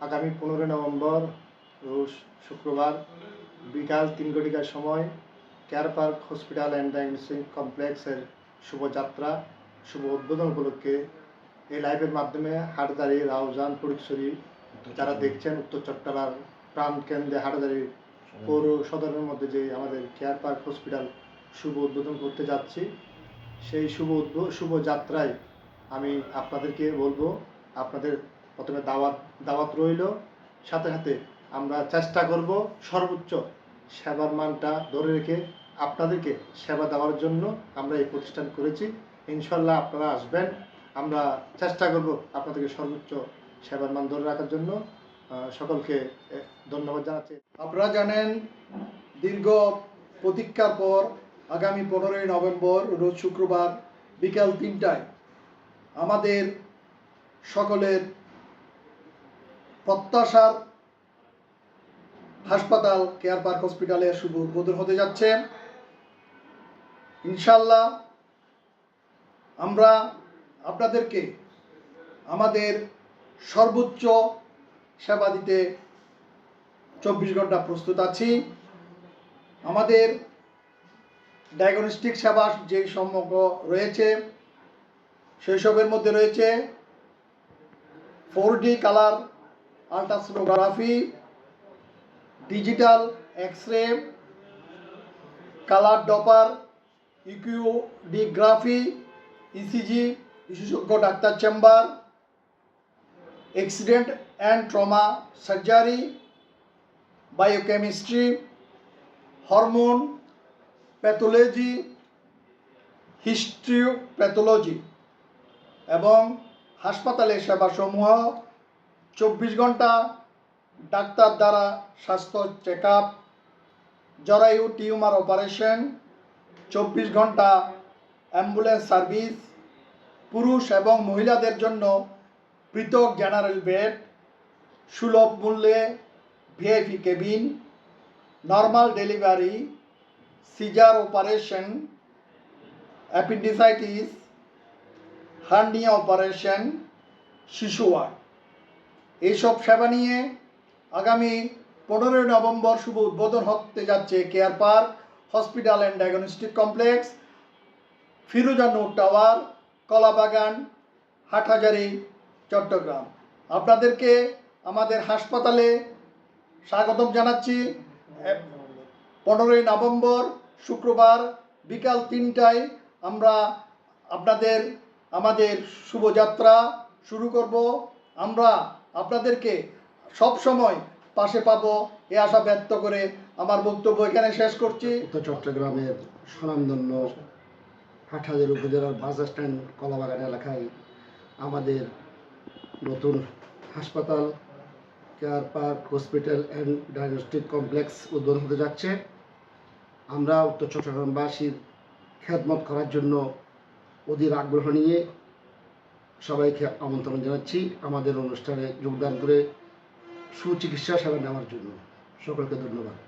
আগামী পনেরোই নভেম্বর শুক্রবার বিকাল তিন ঘটিকার সময় care park hospital and diagnostic কমপ্লেক্সের শুভযাত্রা, শুভ উদ্বোধন উপলক্ষে এই লাইভের মাধ্যমে হাটদারি, রাউজান ফরিদছড়ি যারা দেখছেন, উত্তর চট্টলার প্রাণ কেন্দ্রে হাটদারি পৌর সদরের মধ্যে যে আমাদের কেয়ার পার্ক হসপিটাল শুভ উদ্বোধন করতে যাচ্ছি, সেই শুভ উদ্বো- শুভ যাত্রায় আমি আপনাদেরকে বলব, আপনাদের প্রথমে দাওয়াত দাওয়াত রইল। সাথে সাথে আমরা চেষ্টা করব সর্বোচ্চ সেবার মানটা ধরে রেখে আপনাদেরকে সেবা দেওয়ার জন্য আমরা এই প্রতিষ্ঠান করেছি। ইনশাল্লাহ আপনারা আসবেন। আমরা চেষ্টা করব আপনাদেরকে সর্বোচ্চ সেবার মান ধরে রাখার জন্য। সকলকে ধন্যবাদ জানাচ্ছি। আপনারা জানেন, দীর্ঘ প্রতীক্ষার পর আগামী পনেরোই নভেম্বর, রোজ শুক্রবার বিকাল তিনটায় আমাদের সকলের প্রত্যাশার হাসপাতাল কেয়ার পার্ক হসপিটালের শুভ উদ্বোধন হতে যাচ্ছে। ইনশাল্লাহ আমরা আপনাদেরকে আমাদের সর্বোচ্চ সেবা দিতে চব্বিশ ঘণ্টা প্রস্তুত আছি। আমাদের ডায়াগনস্টিক সেবা যে সম্মুখ রয়েছে সবের মধ্যে রয়েছে। Four D colour ultrasonography, digital X ray colour doppler ইকিউডিগ্রাফি ECG, বিশেষজ্ঞ doctor chamber, accident and trauma surgery, biochemistry, hormone, pathology histopathology এবং হাসপাতালের সেবাসমূহ চব্বিশ ঘণ্টা ডাক্তার দ্বারা স্বাস্থ্য চেক আপ জরায়ু টিউমার অপারেশন, চব্বিশ ঘণ্টা অ্যাম্বুলেন্স সার্ভিস, পুরুষ এবং মহিলাদের জন্য পৃথক জেনারেল বেড, সুলভ মূল্যে VIP cabin, normal delivery, caesar operation, appendicitis, hernia operation, শিশু ওয়ার্ড। এইসব সেবা নিয়ে আগামী পনেরোই নভেম্বর শুভ উদ্বোধন হতে যাচ্ছে care park, hospital and diagnostic complex, Firoza Firozanur tower, Kalabagan, Hathazari, Chattogram. আপনাদেরকে আমাদের হাসপাতালে স্বাগতম জানাচ্ছি। পনেরোই নভেম্বর শুক্রবার বিকাল তিনটায় আমরা আপনাদের, আমাদের শুভযাত্রা শুরু করব। আমরা আপনাদেরকে সব সময় পাশে পাবো, এ আশা ব্যক্ত করে আমার বক্তব্য এখানে শেষ করছি। উত্তর চট্টগ্রামের স্বনামধন্য হাটহাজার উপজেলার বাস স্ট্যান্ড, কলাবাগান এলাকায় আমাদের নতুন হাসপাতাল, care park, hospital and diagnostic complex উদ্বোধন হতে যাচ্ছে। আমরা উত্তর চট্টগ্রামবাসীর খেদমত করার জন্য অধীর আগ্রহ নিয়ে সবাইকে আমন্ত্রণ জানাচ্ছি আমাদের অনুষ্ঠানে যোগদান করে সুচিকিৎসা সেবা নেওয়ার জন্য। সকলকে ধন্যবাদ।